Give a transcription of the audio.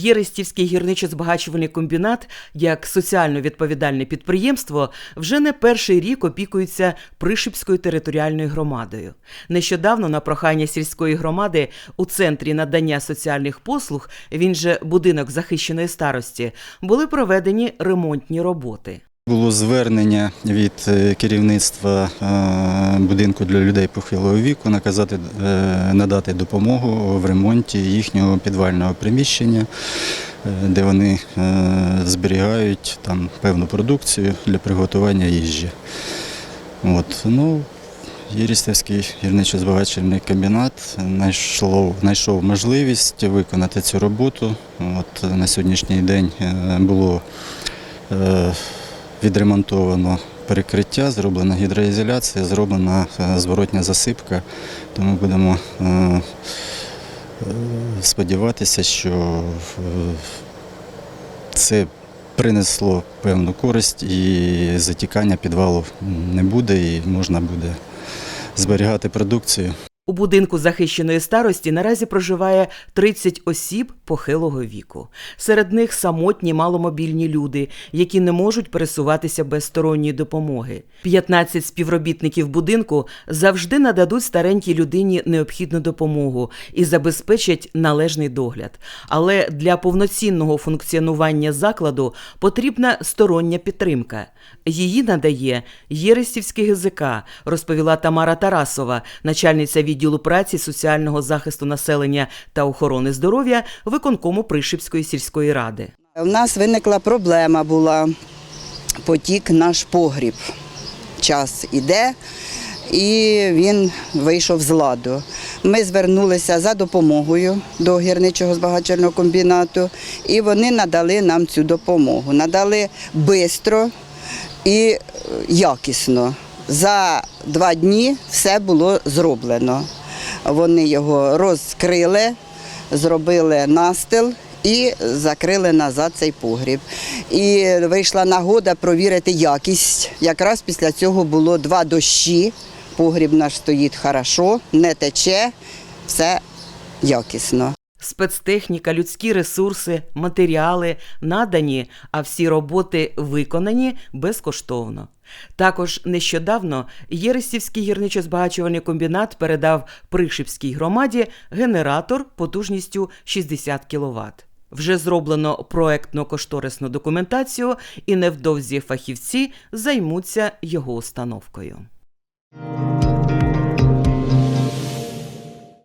Єрестівський гірничо-збагачувальний комбінат як соціально відповідальне підприємство вже не перший рік опікується Пришипською територіальною громадою. Нещодавно на прохання сільської громади у центрі надання соціальних послуг, він же будинок захищеної старості, були проведені ремонтні роботи. Було звернення від е, керівництва е, будинку для людей похилого віку наказати е, надати допомогу в ремонті їхнього підвального приміщення, де вони зберігають там певну продукцію для приготування їжі. От, ну, Єрістівський гірничо-збагачувальний комбінат знайшов, знайшов можливість виконати цю роботу. От, на сьогоднішній день було відремонтовано перекриття, зроблена гідроізоляція, зроблена е, зворотня засипка. Тому будемо е, е, сподіватися, що це принесло певну користь і затікання підвалу не буде, і можна буде зберігати продукцію. У будинку захищеної старості наразі проживає 30 осіб похилого віку. Серед них самотні маломобільні люди, які не можуть пересуватися без сторонньої допомоги. 15 співробітників будинку завжди нададуть старенькій людині необхідну допомогу і забезпечать належний догляд. Але для повноцінного функціонування закладу потрібна стороння підтримка. Її надає Єрестівський ГЗК, розповіла Тамара Тарасова, начальниця відділу праці, соціального захисту населення та охорони здоров'я виконкому Пришипської сільської ради. У нас виникла проблема була потік наш погріб. Час іде, і він вийшов з ладу. Ми звернулися за допомогою до гірничого збагачувального комбінату, і вони надали нам цю допомогу. Надали швидко і е, якісно. За два дні все було зроблено. Вони його розкрили, зробили настил і закрили назад цей погріб. І вийшла нагода провірити якість. Якраз після цього було два дощі. Погріб наш стоїть хорошо, не тече, все якісно. Спецтехніка, людські ресурси, матеріали надані, а всі роботи виконані безкоштовно. Також нещодавно Єрестівський гірничо-збагачувальний комбінат передав Пришипській громаді генератор потужністю 60 кВт. Вже зроблено проектно-кошторисну документацію, і невдовзі фахівці займуться його установкою.